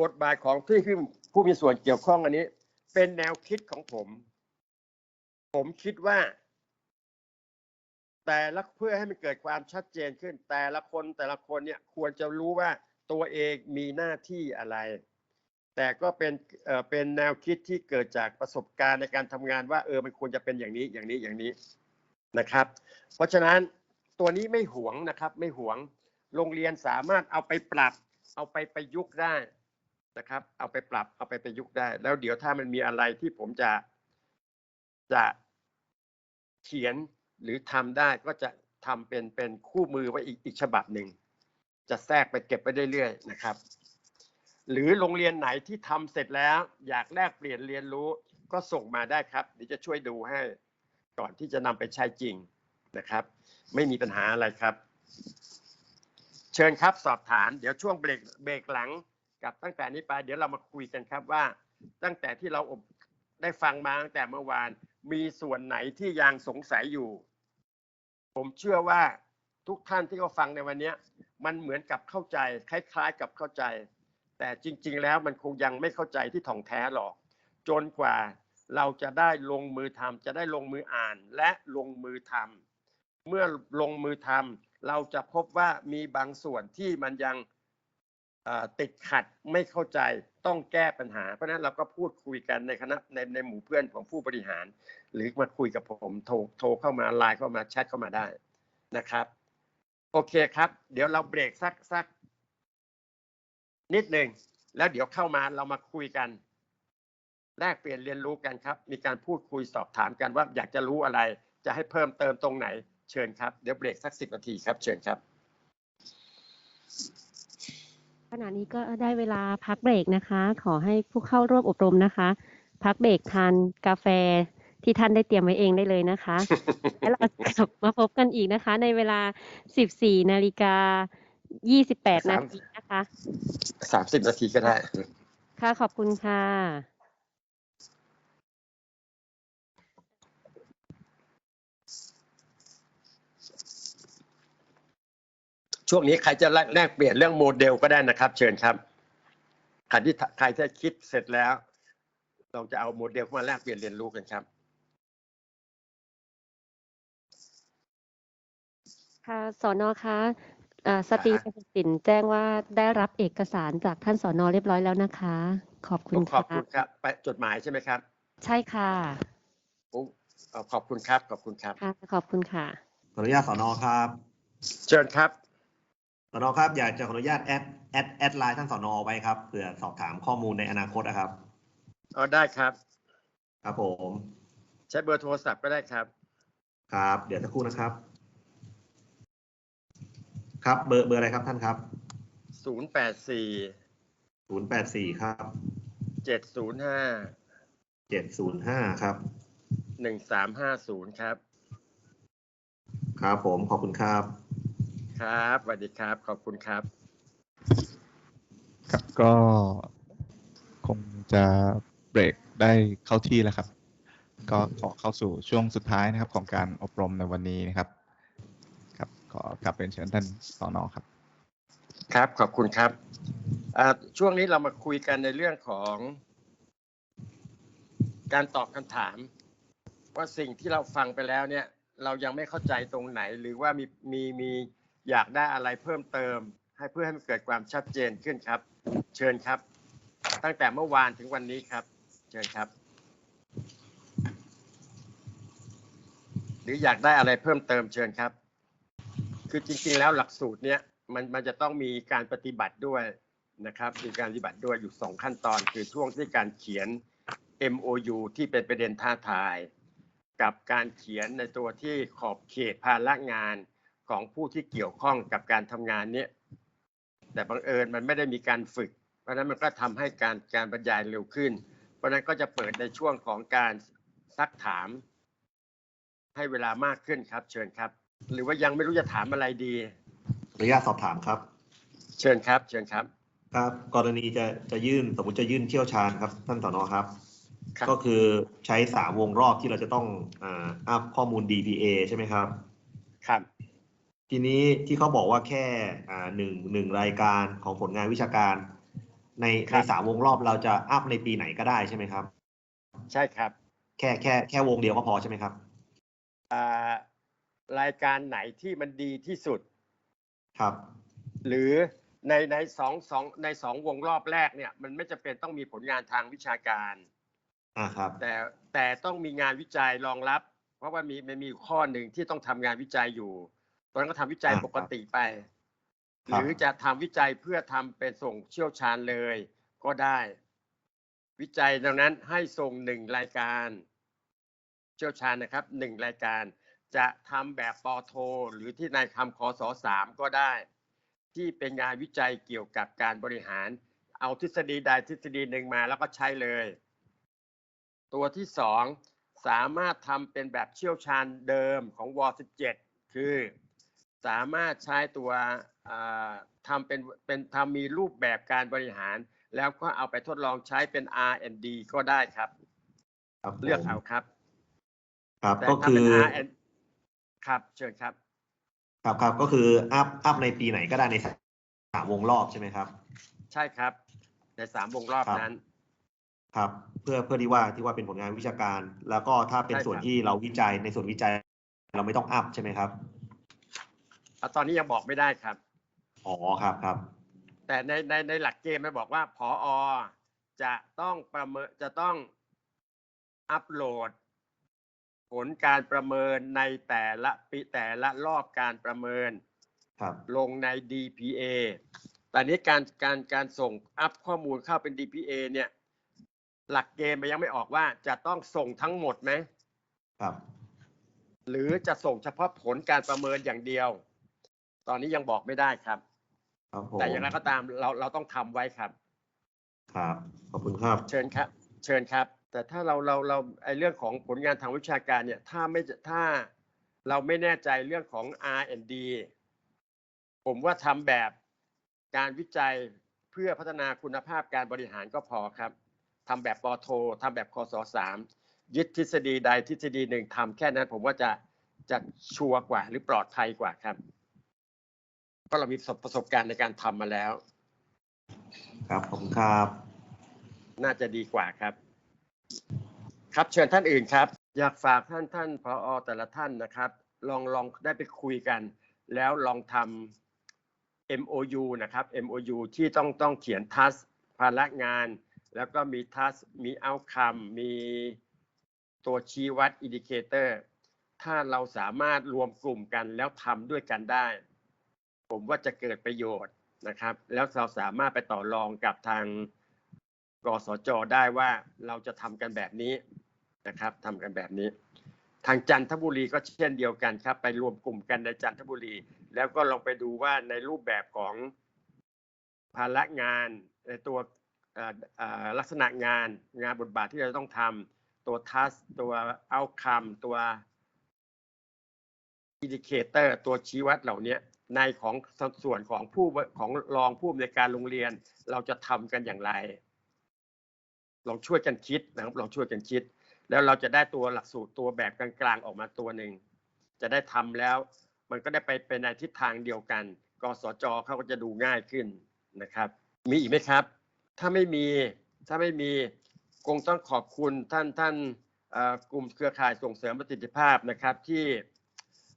บทบาทของที่ผู้มีส่วนเกี่ยวข้องอันนี้ เป็นแนวคิดของผม ผมคิดว่า แต่ละเพื่อให้มันเกิดความชัดเจนขึ้น แต่ละคนแต่ละคนเนี่ยควรจะรู้ว่าตัวเองมีหน้าที่อะไร แต่ก็เป็นเอ่อเป็นแนวคิดที่เกิดจากประสบการณ์ในการทำงานว่า เออมันควรจะเป็นอย่างนี้อย่างนี้อย่างนี้นะครับ เพราะฉะนั้นตัวนี้ไม่หวงนะครับ ไม่หวงโรงเรียนสามารถเอาไปปรับ เอาไปประยุกต์ได้ นะครับ เอาไปปรับเอาไปประยุกต์ได้ แล้วเดี๋ยวถ้ามันมีอะไรที่ผมจะจะเขียนหรือทำได้ก็จะทำเป็นเป็นคู่มือไว้อีกอีกฉบับหนึ่งจะแทรกไปเก็บไปเรื่อยๆนะครับ หรือโรงเรียนไหนที่ทำเสร็จแล้ว อยากแลกเปลี่ยนเรียนรู้ก็ส่งมาได้ครับเดี๋ยวจะช่วยดูให้ก่อนที่จะนำไปใช้จริงนะครับ ไม่มีปัญหาอะไรครับ เชิญครับสอบถาม เดี๋ยวช่วงเบรกเบรกหลัง กับตั้งแต่นี้ไปเดี๋ยวเรามาคุยกันครับว่า ตั้งแต่ที่เราอบได้ฟังมาตั้งแต่เมื่อวานมีส่วนไหนที่ยังสงสัยอยู่ ผมเชื่อว่าทุกท่านที่เขาฟังในวันนี้มันเหมือนกับเข้าใจ คล้าย ๆ กับเข้าใจ แต่จริง ๆ แล้วมันคงยังไม่เข้าใจที่ถ่องแท้หรอก จนกว่าเราจะได้ลงมือทำจะได้ลงมืออ่านและลงมือทำเมื่อลงมือทำเราจะพบว่ามีบางส่วนที่มันยัง ติดขัดไม่เข้าใจต้องแก้ปัญหา เพราะฉะนั้นเราก็พูดคุยกันในคณะในในหมู่เพื่อนของผู้บริหาร หรือมาคุยกับผมโทรโทรเข้ามาไลน์เข้ามาแชทเข้ามาได้นะครับ โอเคครับ เดี๋ยวเราเบรกสักสัก นิดหนึ่งแล้วเดี๋ยวเข้ามาเรามาคุยกัน แลกเปลี่ยนเรียนรู้กันครับ มีการพูดคุยสอบถามกันว่าอยากจะรู้อะไร จะให้เพิ่มเติมตรงไหน เชิญครับ เดี๋ยวเบรกสักสิบนาทีครับ เชิญครับ ขณะนี้ก็ได้เวลาพักเบรกนะคะ ขอให้ผู้เข้าร่วมอบรมนะคะ พักเบรกทานกาแฟที่ท่านได้เตรียมไว้เองได้เลยนะคะ แล้วเรากลับมาพบกันอีกนะคะ ในเวลา 14นาฬิกา 28 นาทีนะคะสามสิบนาทีก็ได้ ค่ะขอบคุณค่ะ ช่วงนี้ใครจะแลกแลกเปลี่ยนเรื่องโมเดลก็ได้นะครับ เชิญครับใครที่ใครที่คิดเสร็จแล้ว เราจะเอาโมเดลมาแลกเปลี่ยนเรียนรู้กันครับ ค่ะสอนอคะเอ่อสตรีประสินแจ้งว่าได้รับเอกสารจากท่านสอนอเรียบร้อยแล้วนะคะ ขอบคุณขอบค่ะคุณครับ ไปจดหมายใช่ไหมครับ ใช่ค่ะโอ้เอ่อขอบคุณครับ ขอบคุณครับค่ะขอบคุณค่ะขออนุญาตสอนอครับ เชิญครับ สอนอครับ อยากจะขออนุญาตแอดแอดแอดไลน์ท่านสอนอไว้ครับเผื่อสอบถามข้อมูลในอนาคตนะครับเอาได้ครับ ครับผม ใช้เบอร์โทรศัพท์ก็ได้ครับ ครับ เดี๋ยวสักครู่นะครับ ครับเบอร์เบอร์อะไรครับท่านครับศูนย์แปดสี่ศูนย์แปดสี่ครับเจ็ดศูนย์ห้าเจ็ดศูนย์ห้าครับหนึ่งสามห้าศูนย์ครับ ครับผมขอบคุณครับ ครับสวัสดีครับ ขอบคุณครับ ครับก็คงจะเบรกได้เข้าที่แล้วครับ ก็ขอเข้าสู่ช่วงสุดท้ายนะครับ ของการอบรมในวันนี้นะครับ ครับ ขอกลับเป็นเชิญท่านสอนอครับ ครับ ขอบคุณครับอ่าช่วงนี้เรามาคุยกันในเรื่องของ การตอบคำถาม ว่าสิ่งที่เราฟังไปแล้วเนี่ย เรายังไม่เข้าใจตรงไหนหรือว่ามีมีมี อยากได้อะไรเพิ่มเติม ให้เพื่อให้มันเกิดความชัดเจนขึ้นครับ เชิญครับ ตั้งแต่เมื่อวานถึงวันนี้ครับ เชิญครับ หรืออยากได้อะไรเพิ่มเติมเชิญครับ คือจริง ๆ แล้วหลักสูตรเนี้ยมันมันจะต้องมีการปฏิบัติด้วยนะครับ มีการปฏิบัติด้วยอยู่สองขั้นตอน คือช่วงที่การเขียน MOU ที่เป็นประเด็นท้าทาย กับการเขียนในตัวที่ขอบเขตภาระงาน ของผู้ที่เกี่ยวข้องกับการทำงานเนี้ยแต่บังเอิญมันไม่ได้มีการฝึก เพราะฉะนั้นมันก็ทำให้การการบรรยายเร็วขึ้น เพราะฉะนั้นก็จะเปิดในช่วงของการซักถาม ให้เวลามากขึ้นครับ เชิญครับ หรือว่ายังไม่รู้จะถามอะไรดีขออนุญาตสอบถามครับ เชิญครับ เชิญครับ ครับ กรณีจะจะยื่นสมมติจะยื่นเที่ยวชาญครับท่านสอนอครับ ครับ ก็คือใช้สามวงรอบที่เราจะต้องอ่าอัพข้อมูล DPA ใช่ไหมครับ ครับ ทีนี้ที่เขาบอกว่าแค่อ่าหนึ่งหนึ่งรายการของผลงานวิชาการ ในครัในบสามวงรอบเราจะอัพในปีไหนก็ได้ใช่ไหมครับ ใช่ครับ แค่แค่แค่วงเดียวก็พอใช่ไหมครับอ่ารายการไหนที่มันดีที่สุด ครับ หรือในในสองสองในสองวงรอบแรกเนี่ย มันไม่จำเป็นต้องมีผลงานทางวิชาการ อ่าครับ แต่แต่ต้องมีงานวิจัยรองรับ เพราะว่ามีมันมีอยู่ข้อหนึ่งที่ต้องทำงานวิจัยอยู่ ตอนนั้นก็ทำวิจัยอ่าครับปกติไปคหรับรือจะทำวิจัยเพื่อทำเป็นส่งเชี่ยวชาญเลยก็ได้ วิจัยดังนั้นให้ส่งหนึ่งรายการ เชี่ยวชาญนะครับหนึ่งรายการ จะทำแบบปอโท หรือที่นายคำคอสอสามก็ได้ ที่เป็นงานวิจัยเกี่ยวกับการบริหาร เอาทฤษฎีใดทฤษฎีหนึ่งมาแล้วก็ใช้เลย ตัวที่สองสามารถทำเป็นแบบเชี่ยวชาญเดิมของว 17 คือ สามารถใช้ตัวอ่าทำเป็นเป็นทำมีรูปแบบการบริหาร แล้วก็เอาไปทดลองใช้เป็น R&D ก็ได้ครับ ครับผมเลือกเอาครับ ครับแต่ก็ถ้าคืเป็นอ R&D ครับเชิญครับ ครับครับก็คืออัพอัพในปีไหนก็ได้ในสามวงรอบใช่ไหมครับ ใช่ครับ ในสามวงรอบครับนั้นครับเพื่อเพื่อที่ว่าที่ว่าเป็นผลงานวิชาการ แล้วก็ถ้าเป็นใช่ครับส่วนที่เราวิจัยในส่วนวิจัย เราไม่ต้องอัพใช่ไหมครับ อะตอนนี้ยังบอกไม่ได้ครับ อ๋อครับครับ แต่ในในในหลักเกณฑ์มันบอกว่าพออจะต้องประเมินจะต้องอัปโหลด ผลการประเมินในแต่ละปีแต่ละรอบการประเมิน ครับ ลงใน DPA แต่นี้การการการส่งอัพข้อมูลเข้าเป็น DPA เนี่ย หลักเกณฑ์มันยังไม่ออกว่าจะต้องส่งทั้งหมดไหม ครับ หรือจะส่งเฉพาะผลการประเมินอย่างเดียว ตอนนี้ยังบอกไม่ได้ครับ ครับผมแต่อย่างไรก็ตามเราเราต้องทำไว้ครับ ครับ ขอบคุณครับ เชิญครับ เชิญครับ แต่ถ้าเราเราเราไอเรื่องของผลงานทางวิชาการเนี่ย ถ้าไม่ถ้าเราไม่แน่ใจเรื่องของ R&D ผมว่าทำแบบการวิจัยเพื่อพัฒนาคุณภาพการบริหารก็พอครับทำแบบปอโททำแบบคศสามยึดทฤษฎีใดทฤษฎีหนึ่งทำแค่นั้น ผมว่าจะจะชัวร์กว่าหรือปลอดภัยกว่าครับ เพราะเรามีประสบการณ์ในการทำมาแล้ว ครับขอบคุณครับ น่าจะดีกว่าครับ ครับเชิญท่านอื่นครับ อยากฝากท่านท่านพออแต่ละท่านนะครับ ลองลองได้ไปคุยกัน แล้วลองทำ MOU นะครับ MOU ที่ต้องต้องเขียนทัสภาระงาน แล้วก็มีทัสมีเอาคำมีตัวชี้วัดอินดิเคเตอร์ถ้าเราสามารถรวมกลุ่มกันแล้วทำด้วยกันได้ ผมว่าจะเกิดประโยชน์นะครับ แล้วเราสามารถไปต่อรองกับทางกสจได้ว่าเราจะทำกันแบบนี้นะครับทำกันแบบนี้ ทางจันทบุรีก็เช่นเดียวกันครับ ไปรวมกลุ่มกันในจันทบุรี แล้วก็ลองไปดูว่าในรูปแบบของภาระงานในตัวลักษณะงานงานบทบาทที่เราต้องทำตัวทัสตัวเอาคำตัวอินดิเคเตอร์ตัวชี้วัดเหล่านี้ ในของส่วนของผู้ของรองผู้อำนวยการโรงเรียน เราจะทำกันอย่างไรลองช่วยกันคิดนะครับลองช่วยกันคิด แล้วเราจะได้ตัวหลักสูตรตัวแบบกลางๆออกมาตัวหนึ่งจะได้ทำแล้ว มันก็ได้ไปไปในทิศทางเดียวกันกสจเขาก็จะดูง่ายขึ้นนะครับ มีอีกไหมครับ ถ้าไม่มีถ้าไม่มีคงต้องขอบคุณท่านท่านกลุ่มเครือข่ายส่งเสริมประสิทธิภาพนะครับที่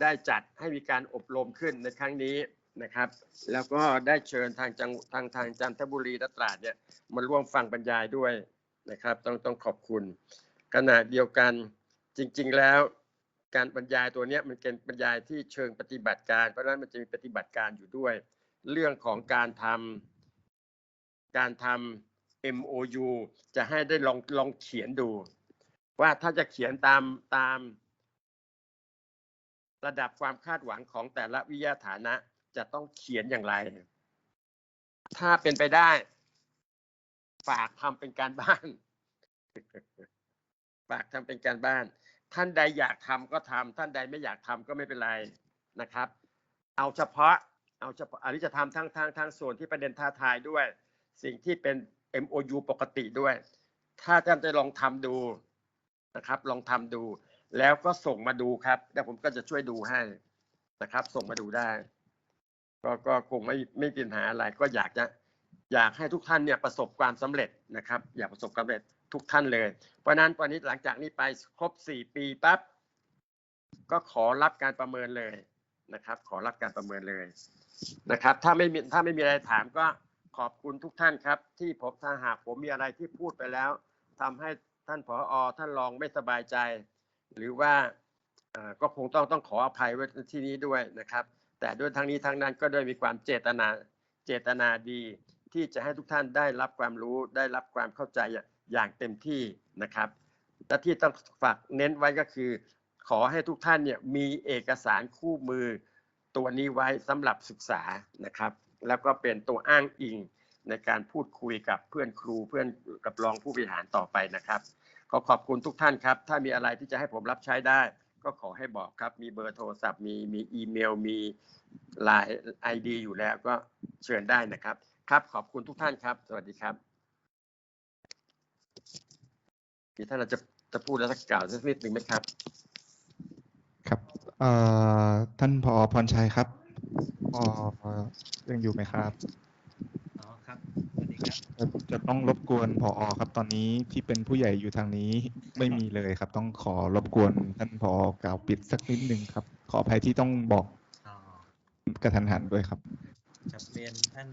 ได้จัดให้มีการอบรมขึ้นในครั้งนี้นะครับ แล้วก็ได้เชิญทางจังทางทางจันทบุรีและตราดเนี่ยมาร่วมฟังบรรยายด้วยนะครับ ต้องต้องขอบคุณ ขณะเดียวกันจริง ๆ แล้ว การบรรยายตัวเนี้ยมันเป็นบรรยายที่เชิงปฏิบัติการ เพราะฉะนั้นมันจะมีปฏิบัติการอยู่ด้วย เรื่องของการทำการทำ MOU จะให้ได้ลองลองเขียนดู ว่าถ้าจะเขียนตามตาม ระดับความคาดหวังของแต่ละวิทยาฐานะจะต้องเขียนอย่างไร ถ้าเป็นไปได้ ฝากทำเป็นการบ้าน ฝากทำเป็นการบ้าน ท่านใดอยากทำก็ทำท่านใดไม่อยากทำก็ไม่เป็นไรนะครับ เอาเฉพาะ เอาเฉพาะอันนี้จะทำทั้งทางทางส่วนที่ประเด็นท้าทายด้วย สิ่งที่เป็น MOU ปกติด้วย ถ้าท่านจะลองทำดูนะครับ ลองทำดู แล้วก็ส่งมาดูครับแล้วผมก็จะช่วยดูให้นะครับ ส่งมาดูได้ ก็ก็คงไม่ไม่มีปัญหาอะไร ก็อยากจะอยากให้ทุกท่านเนี่ยประสบความสำเร็จนะครับ อยากประสบความสำเร็จทุกท่านเลย เพราะนั้นวันนี้หลังจากนี้ไปครบ 4 ปีปั๊บก็ขอรับการประเมินเลยนะครับ ขอรับการประเมินเลยนะครับ ถ้าไม่มีถ้าไม่มีอะไรถามก็ขอบคุณทุกท่านครับ ที่ผมถ้าหากผมมีอะไรที่พูดไปแล้วทำให้ท่านผอท่านรองไม่สบายใจ หรือว่าก็คงต้องต้องขออภัยไว้ที่นี้ด้วยนะครับ แต่ด้วยทั้งนี้ทั้งนั้นก็ด้วยมีความเจตนาเจตนาดีที่จะให้ทุกท่านได้รับความรู้ได้รับความเข้าใจอย่างเต็มที่นะครับและที่ต้องฝากเน้นไว้ก็คือ ขอให้ทุกท่านเนี่ยมีเอกสารคู่มือตัวนี้ไว้สำหรับศึกษานะครับ แล้วก็เป็นตัวอ้างอิงในการพูดคุยกับเพื่อนครูเพื่อนกับรองผู้บริหารต่อไปนะครับ ขอขอบคุณทุกท่านครับ ถ้ามีอะไรที่จะให้ผมรับใช้ได้ ก็ขอให้บอกครับ มีเบอร์โทรศัพท์มีมีอีเมล มีไลน์ไอดีอยู่แล้วก็เชิญได้นะครับ ครับ ขอบคุณทุกท่านครับ สวัสดีครับมีท่านอาจจะจะพูดแล้วสักกล่าวสักนิดหนึ่งไหมครับ ครับเอ่อท่านผอพรชัยครับพอยังอยู่ไหมครับ อ๋อครับสวัสดีครับ จะจะต้องรบกวนผอครับตอนนี้ที่เป็นผู้ใหญ่อยู่ทางนี้ไม่มีเลยครับ ต้องขอรบกวนท่านผอกล่าวปิดสักนิดหนึ่งครับ ขออภัยที่ต้องบอกอกระทันหันด้วยครับกับเรียนท่าน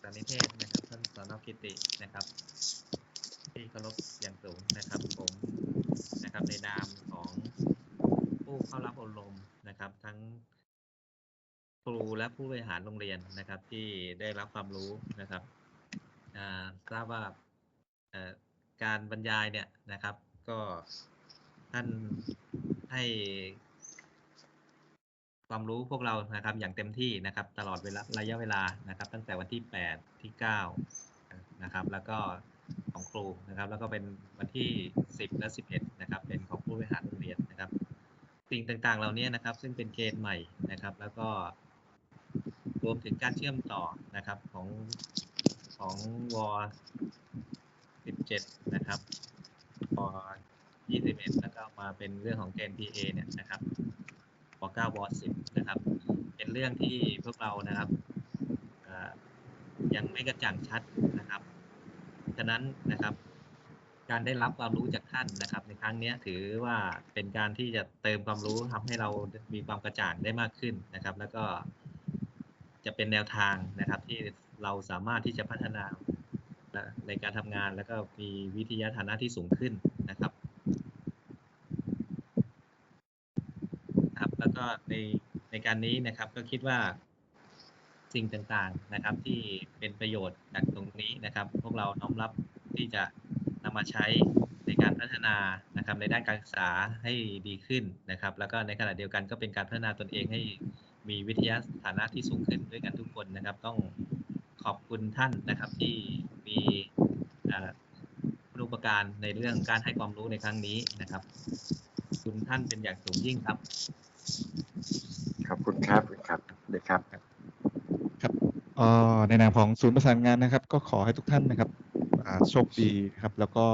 สานิเทศนะครับ ท่านสอนอกิตินะครับ ที่เคารพอย่างสูงนะครับ ผมนะครับในนามของผู้เข้ารับอบรมนะครับ ทั้งครูและผู้บริหารโรงเรียนนะครับ ที่ได้รับความรู้นะครับ ทราบว่าการบรรยายเนี่ยนะครับ ก็ท่านให้ความรู้พวกเรานะครับ อย่างเต็มที่นะครับ ตลอดเวลาระยะเวลานะครับ ตั้งแต่วันที่ 8 ที่ 9 นะครับ แล้วก็ของครูนะครับ แล้วก็เป็นวันที่ 10 และ 11 นะครับ เป็นของผู้บริหารโรงเรียนนะครับ สิ่งต่างๆ เหล่านี้นะครับ ซึ่งเป็นเกณฑ์ใหม่นะครับ แล้วก็รวมถึงการเชื่อมต่อนะครับของ ของวอ17นะครับว21แล้วก็มาเป็นเรื่องของเกณฑ์ PA เนี่ยนะครับป .9 วอ10นะครับ เป็นเรื่องที่พวกเรานะครับยังไม่กระจ่างชัดนะครับ ฉะนั้นนะครับ การได้รับความรู้จากท่านนะครับ ในครั้งนี้ถือว่าเป็นการที่จะเติมความรู้ทำให้เรามีความกระจ่างได้มากขึ้นนะครับ แล้วก็ จะเป็นแนวทางนะครับที่เราสามารถที่จะพัฒนาในการทำงานแล้วก็มีวิทยาฐานะที่สูงขึ้นนะครับครับ แล้วก็ในในการนี้นะครับก็คิดว่าสิ่งต่างๆนะครับที่เป็นประโยชน์จากตรงนี้นะครับ พวกเราน้อมรับที่จะนำมาใช้ในการพัฒนานะครับในด้านการศึกษาให้ดีขึ้นนะครับ แล้วก็ในขณะเดียวกันก็เป็นการพัฒนาตนเองให้ มีวิทยาฐานะที่สูงขึ้นด้วยกันทุกคนนะครับ ต้องขอบคุณท่านนะครับที่มีเอ่อคุณอุปการในเรื่องการให้ความรู้ในครั้งนี้นะครับขอบคุณท่านเป็นอย่างสูงยิ่งครับ ขอบคุณครับครับเด็กครับครับเอ่อในนามของศูนย์ประสานงานนะครับ ก็ขอให้ทุกท่านนะครับอ่าโชคดีนะครับ แล้วก็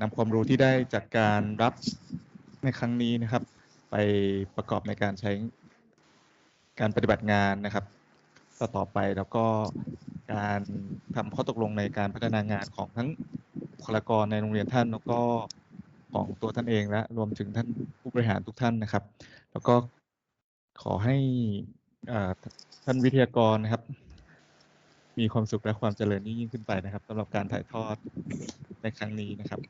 นำความรู้ที่ได้จากการรับในครั้งนี้นะครับ ไปประกอบในการใช้ การปฏิบัติงานนะครับ ต่อต่อไปแล้วก็การทำข้อตกลงในการพัฒนางานของทั้งบุคลากรในโรงเรียนท่านแล้วก็ของตัวท่านเองและรวมถึงท่านผู้บริหารทุกท่านนะครับ แล้วก็ขอให้อ่าท่านวิทยากรนะครับ มีความสุขและความเจริญยิ่งขึ้นไปนะครับสำหรับการถ่ายทอดในครั้งนี้นะครับ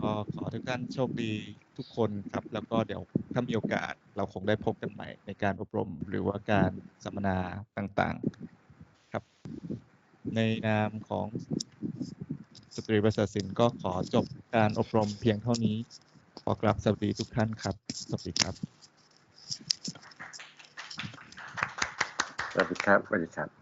ก็ขอทุกท่านโชคดีทุกคนครับ แล้วก็เดี๋ยวถ้ามีโอกาสเราคงได้พบกันใหม่ในการอบรมหรือว่าการสัมมนาต่างๆครับ ในนามของสตรีประสริฐศิลป์ก็ขอจบการอบรมเพียงเท่านี้ ขอกราบสวัสดีทุกท่านครับ สวัสดีครับสวัสดีครับสวัสดีครับ